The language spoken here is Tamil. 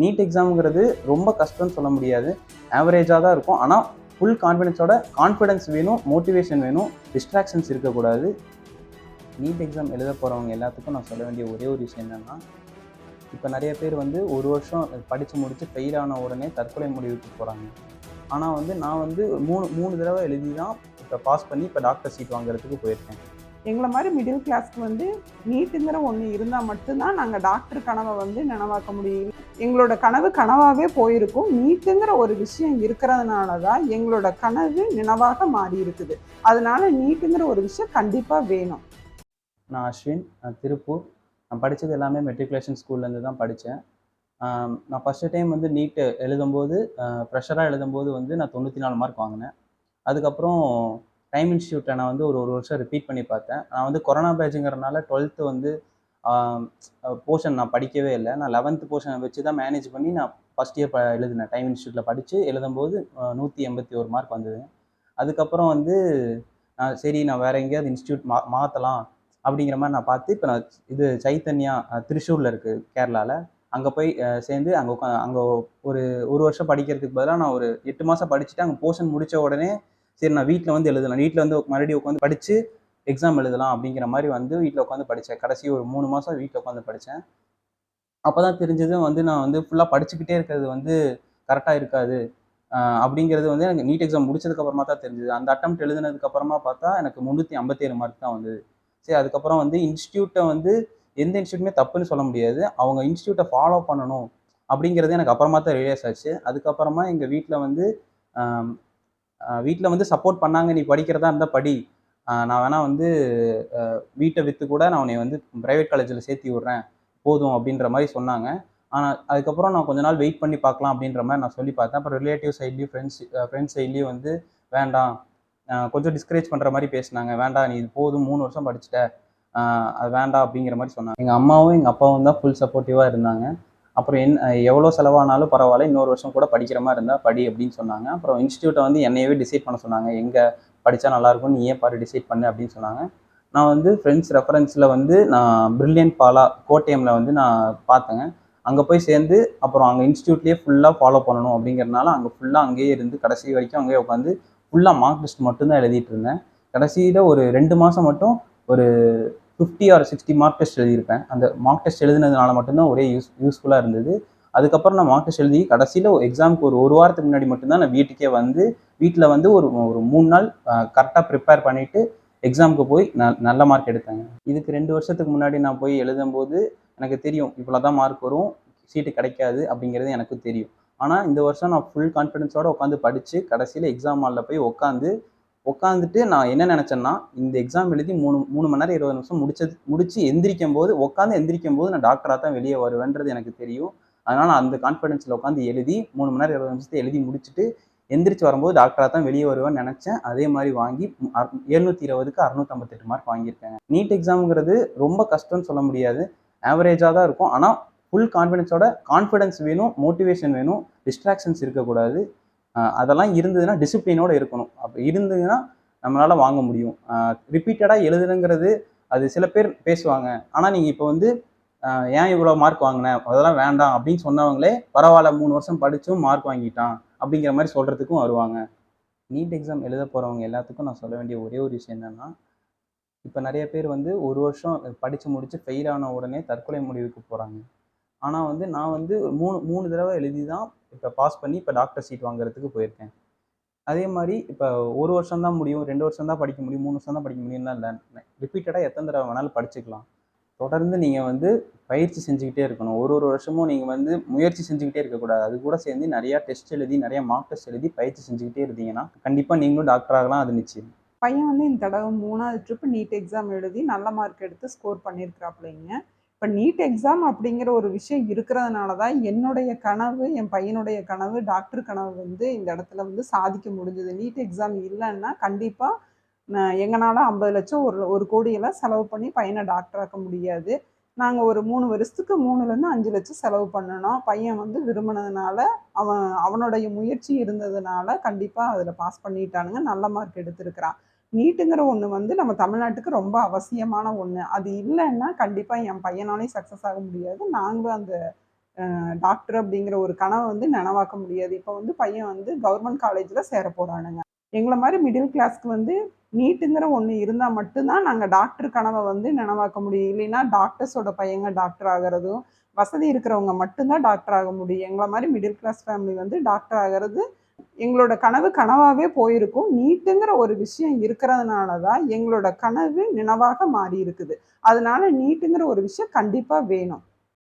நீட் எக்ஸாம்ங்கிறது ரொம்ப கஷ்டம்னு சொல்ல முடியாது. ஆவரேஜாக தான் இருக்கும். ஆனால் ஃபுல் கான்ஃபிடென்ஸோட கான்ஃபிடென்ஸ் வேணும் மோட்டிவேஷன் வேணும் டிஸ்ட்ராக்ஷன்ஸ் இருக்கக்கூடாது. நீட் எக்ஸாம் எழுத போகிறவங்க எல்லாத்துக்கும் நான் சொல்ல வேண்டிய ஒரே ஒரு விஷயம் என்னென்னா இப்போ நிறைய பேர் வந்து ஒரு வருஷம் படித்து முடித்து ஃபெயில் ஆன உடனே தற்கொலை முடிவுக்கு போகிறாங்க ஆனால் வந்து நான் வந்து மூணு மூணு தடவை எழுதி தான் இப்போ பாஸ் பண்ணி இப்போ டாக்டர் சீட் வாங்குறதுக்கு போயிருக்கேன். எங்களை மாதிரி மிடில் கிளாஸ்க்கு வந்து நீட்டுங்கிற ஒன்று இருந்தால் மட்டும்தான் நாங்கள் டாக்டர் கனவை வந்து நினைவாக்க முடியும். எங்களோட கனவு கனவாகவே போயிருக்கும். நீட்டுங்கிற ஒரு விஷயம் இருக்கிறதுனால தான் எங்களோட கனவு நினைவாக மாறி இருக்குது அதனால நீட்டுங்கிற ஒரு விஷயம் கண்டிப்பாக வேணும். நான் அஸ்வின் நான் திருப்பூர். நான் படித்தது எல்லாமே மெட்ரிகுலேஷன் ஸ்கூல்லேருந்து தான் படித்தேன் நான் ஃபஸ்ட்டு டைம் வந்து நீட்டு எழுதும்போது ப்ரெஷராக எழுதும்போது வந்து நான் தொண்ணூற்றி நாலு மார்க் வாங்கினேன். அதுக்கப்புறம் டைம் இன்ஸ்டியூட்டை நான் வந்து ஒரு ஒரு வருஷம் ரிப்பீட் பண்ணி பார்த்தேன். நான் வந்து கொரோனா பேட்சுங்கிறனால டுவெல்த்து வந்து போர்ஷன் நான் படிக்கவே இல்லை. நான் லெவன்த்து போர்ஷனை வச்சு தான் மேனேஜ் பண்ணி நான் ஃபஸ்ட் இயர் ப எழுதினேன். டைம் இன்ஸ்டியூட்டில் படித்து எழுதும்போது நூற்றி எண்பத்தி ஒரு மார்க் வந்தது. அதுக்கப்புறம் வந்து நான் சரி நான் வேறு எங்கேயாவது இன்ஸ்டியூட் மா மாற்றலாம் அப்படிங்கிற மாதிரி நான் பார்த்து இப்போ நான் இது சைத்தன்யா திருஷூரில் இருக்குது கேரளாவில் அங்கே போய் சேர்ந்து அங்கே உட்கா அங்கே ஒரு ஒரு வருஷம் படிக்கிறதுக்கு பதிலாக நான் ஒரு எட்டு மாதம் படிச்சுட்டு அங்கே போர்ஷன் முடித்த உடனே சரி நான் வீட்டில் வந்து எழுதலாம். வீட்டில் வந்து மறுபடியும் உட்காந்து படித்து எக்ஸாம் எழுதலாம் அப்படிங்கிற மாதிரி வந்து வீட்டில் உட்காந்து படித்தேன் கடைசி ஒரு மூணு மாதம் வீட்டில் உட்காந்து படித்தேன் அப்போ தான் தெரிஞ்சது வந்து நான் வந்து ஃபுல்லாக படிச்சுக்கிட்டே இருக்கிறது வந்து கரெக்டாக இருக்காது. அப்படிங்கிறது வந்து எனக்கு நீட் எக்ஸாம் முடிச்சதுக்கப்புறமா தான் தெரிஞ்சது. அந்த அட்டம் எழுதுனதுக்கப்புறமா பார்த்தா எனக்கு முந்நூற்றி ஐம்பத்தேழு மார்க் தான் வந்தது. சரி அதுக்கப்புறம் வந்து இன்ஸ்டியூட்டை வந்து எந்த இன்ஸ்டியூட்டுமே தப்புன்னு சொல்ல முடியாது. அவங்க இன்ஸ்டியூட்டை ஃபாலோ பண்ணணும் அப்படிங்கிறது எனக்கு அப்புறமா தான் ரியலைஸ் ஆச்சு. அதுக்கப்புறமா எங்கள் வீட்டில் வந்து வீட்டில் வந்து சப்போர்ட் பண்ணாங்க நீ படிக்கிறதா இருந்தால் படி. நான் வேணால் வந்து வீட்டை விற்று கூட நான் உன்னை வந்து ப்ரைவேட் காலேஜில் சேர்த்தி விட்றேன். போதும் அப்படின்ற மாதிரி சொன்னாங்க. ஆனால் அதுக்கப்புறம் நான் கொஞ்ச நாள் வெயிட் பண்ணி பார்க்கலாம் அப்படின்ற மாதிரி நான் சொல்லி பார்த்தேன். அப்புறம் ரிலேட்டிவ் சைட்லேயும் ஃப்ரெண்ட்ஸ் ஃப்ரெண்ட்ஸ் சைட்லேயும் வந்து வேண்டாம். கொஞ்சம் டிஸ்கரேஜ் பண்ணுற மாதிரி பேசினாங்க. வேண்டாம் நீ இது போதும் மூணு வருஷம் படிச்சுட்ட. அது வேண்டாம் அப்படிங்கிற மாதிரி சொன்னாங்க. எங்கள் அம்மாவும் எங்கள் அப்பாவும் தான் ஃபுல் சப்போர்ட்டிவாக இருந்தாங்க. அப்புறம் என் எவ்வளோ செலவானாலும் பரவாயில்ல இன்னொரு வருஷம் கூட படிக்கிற மாதிரி இருந்தால் படி அப்படின்னு சொன்னாங்க. அப்புறம் இன்ஸ்டியூட்டை வந்து என்னையவே டிசைட் பண்ண சொன்னாங்க. எங்கே படித்தா நல்லாயிருக்கும்னு நீ ஏன் பாரு டிசைட் பண்ணு அப்படின்னு சொன்னாங்க. நான் வந்து ஃப்ரெண்ட்ஸ் ரெஃபரன்ஸில் வந்து நான் பிரில்லியன் பாலா கோட்டயமில் வந்து நான் பார்த்தேங்க. அங்கே போய் சேர்ந்து அப்புறம் அங்கே இன்ஸ்டியூட்லேயே ஃபுல்லாக ஃபாலோ பண்ணணும் அப்படிங்கிறதுனால அங்கே ஃபுல்லாக அங்கேயே இருந்து கடைசி வரைக்கும் அங்கேயே உட்காந்து ஃபுல்லாக மார்க் லிஸ்ட் மட்டும்தான் எழுதிட்டு இருந்தேன். கடைசியில் ஒரு ரெண்டு மாதம் மட்டும் ஒரு fifty or sixty mark test எழுதியிருப்பேன். அந்த மார்க் டெஸ்ட் எழுதுனதுனால மட்டும்தான் ஒரே யூஸ் யூஸ்ஃபுல்லாக இருந்தது. அதுக்கப்புறம் நான் மார்க் டெஸ்ட் எழுதி கடைசியில் எக்ஸாமுக்கு ஒரு ஒரு வாரத்துக்கு முன்னாடி மட்டும்தான் நான் வீட்டுக்கே வந்து வீட்டில் வந்து ஒரு ஒரு மூணு நாள் கரெக்டாக ப்ரிப்பேர் பண்ணிவிட்டு எக்ஸாமுக்கு போய் ந நல்ல மார்க் எடுத்தேங்க இதுக்கு ரெண்டு வருஷத்துக்கு முன்னாடி நான் போய் எழுதும்போது எனக்கு தெரியும் இவ்வளோ தான் மார்க் வரும் சீட்டு கிடைக்காது அப்படிங்கிறது எனக்கு தெரியும். ஆனால் இந்த வருஷம் நான் ஃபுல் கான்ஃபிடென்ஸோடு உட்காந்து படித்து கடைசியில் எக்ஸாம் ஹாலில் போய் உட்காந்து உட்காந்துட்டு நான் என்ன நினச்சேன்னா இந்த எக்ஸாம் எழுதி மூணு மூணு மணி நேரம் இருபது நிமிஷம் முடிச்சது முடிச்சு எந்திரிக்கும் போது உட்காந்து எந்திரிக்கும் போது நான் டாக்டராக தான் வெளியே வருவேன்றது எனக்கு தெரியும். அதனால் அந்த கான்ஃபிடென்ஸில் உட்காந்து எழுதி மூணு மணி நேரம் இருபது நிமிஷத்தை எழுதி முடிச்சுட்டு எந்திரிச்சு வரும்போது டாக்டராக தான் வெளியே வருவேன்னு நினச்சேன். அதே மாதிரி வாங்கி எழுநூற்றி இருபதுக்கு அறுநூத்தம்பத்தெட்டு மார்க் வாங்கியிருக்கேன் நீட் எக்ஸாமுங்கிறது ரொம்ப கஷ்டம்னு சொல்ல முடியாது. ஆவரேஜாக தான் இருக்கும். ஆனால் ஃபுல் கான்ஃபிடென்ஸோட கான்ஃபிடென்ஸ் வேணும் மோட்டிவேஷன் வேணும் டிஸ்ட்ராக்ஷன்ஸ் இருக்கக்கூடாது. அதெல்லாம் இருந்ததுன்னா டிசிப்ளினோட இருக்கணும். அப்போ இருந்ததுன்னா நம்மளால் வாங்க முடியும். ரிப்பீட்டடாக எழுதுனுங்கிறது அது சில பேர் பேசுவாங்க. ஆனால் நீங்கள் இப்போ வந்து ஏன் இவ்வளோ மார்க் வாங்கினேன் அதெல்லாம் வேண்டாம் அப்படின்னு சொன்னவங்களே பரவாயில்ல மூணு வருஷம் படித்தும் மார்க் வாங்கிட்டான் அப்படிங்கிற மாதிரி சொல்கிறதுக்கும் வருவாங்க. நீட் எக்ஸாம் எழுத போகிறவங்க எல்லாத்துக்கும் நான் சொல்ல வேண்டிய ஒரே ஒரு விஷயம் என்னென்னா இப்போ நிறைய பேர் வந்து ஒரு வருஷம் படித்து முடித்து ஃபெயில் ஆன உடனே தற்கொலை முடிவுக்கு போகிறாங்க ஆனால் வந்து நான் வந்து மூணு மூணு தடவை எழுதி தான் இப்போ பாஸ் பண்ணி இப்போ டாக்டர் சீட் வாங்குறதுக்கு போயிருக்கேன். அதே மாதிரி இப்போ ஒரு வருஷம் தான் முடியும் ரெண்டு வருஷம் தான் படிக்க முடியும் மூணு வருஷம் தான் படிக்க முடியும்னா இல்லை ரிப்பீட்டடாக எத்தனை தடவை வேணாலும் படிச்சுக்கலாம். தொடர்ந்து நீங்கள் வந்து பயிற்சி செஞ்சுக்கிட்டே இருக்கணும். ஒரு ஒரு வருஷமும் நீங்கள் வந்து முயற்சி செஞ்சுக்கிட்டே இருக்கக்கூடாது. அது கூட சேர்ந்து நிறையா டெஸ்ட் எழுதி நிறைய மார்க் டெஸ்ட் எழுதி பயிற்சி செஞ்சுக்கிட்டே இருந்தீங்கன்னா கண்டிப்பாக நீங்களும் டாக்டர் ஆகலாம் அது நிச்சயம். பையன் வந்து இந்த தடவை மூணாவது ட்ரிப் நீட் எக்ஸாம் எழுதி நல்ல மார்க் எடுத்து ஸ்கோர் பண்ணியிருக்கிறாப்பிள்ளைங்க இப்போ நீட் எக்ஸாம் அப்படிங்கிற ஒரு விஷயம் இருக்கிறதுனால தான் என்னுடைய கனவு என் பையனுடைய கனவு டாக்டர் கனவு வந்து இந்த இடத்துல வந்து சாதிக்க முடிஞ்சது. நீட் எக்ஸாம் இல்லைன்னா கண்டிப்பாக நான் எங்களால் ஐம்பது லட்சம் ஒரு ஒரு கோடியெல்லாம் செலவு பண்ணி பையனை டாக்டராக்க முடியாது. நாங்கள் ஒரு மூணு வருஷத்துக்கு மூணுலேருந்து அஞ்சு லட்சம் செலவு பண்ணணும். பையன் வந்து விரும்பினதுனால அவன் அவனுடைய முயற்சி இருந்ததுனால கண்டிப்பாக அதில் பாஸ் பண்ணிட்டானுங்க. நல்ல மார்க் எடுத்திருக்கிறான். நீட்டுங்கிற ஒன்று வந்து நம்ம தமிழ்நாட்டுக்கு ரொம்ப அவசியமான ஒன்று அது இல்லைன்னா கண்டிப்பாக என் பையனாலையும் சக்ஸஸ் ஆக முடியாது. நாங்களும் அந்த டாக்டர் அப்படிங்கிற ஒரு கனவை வந்து நனவாக்க முடியாது. இப்போ வந்து பையன் வந்து கவர்மெண்ட் காலேஜில் சேர போகிறானுங்க எங்களை மாதிரி மிடில் கிளாஸ்க்கு வந்து நீட்டுங்கிற ஒன்று இருந்தால் மட்டும்தான் நாங்கள் டாக்டர் கனவை வந்து நனவாக்க முடியும். இல்லைன்னா டாக்டர்ஸோட பையங்க டாக்டர் ஆகிறதும் வசதி இருக்கிறவங்க மட்டும்தான் டாக்டர் ஆக முடியும். எங்களை மாதிரி மிடில் கிளாஸ் ஃபேமிலி வந்து டாக்டர் ஆகிறது எங்களோட கனவு கனவாகவே போயிருக்கும். நீட்டுங்கிற ஒரு விஷயம் இருக்கிறதுனால தான் எங்களோட கனவு நினைவாக மாறி இருக்குது அதனால நீட்டுங்கிற ஒரு விஷயம் கண்டிப்பாக வேணும்.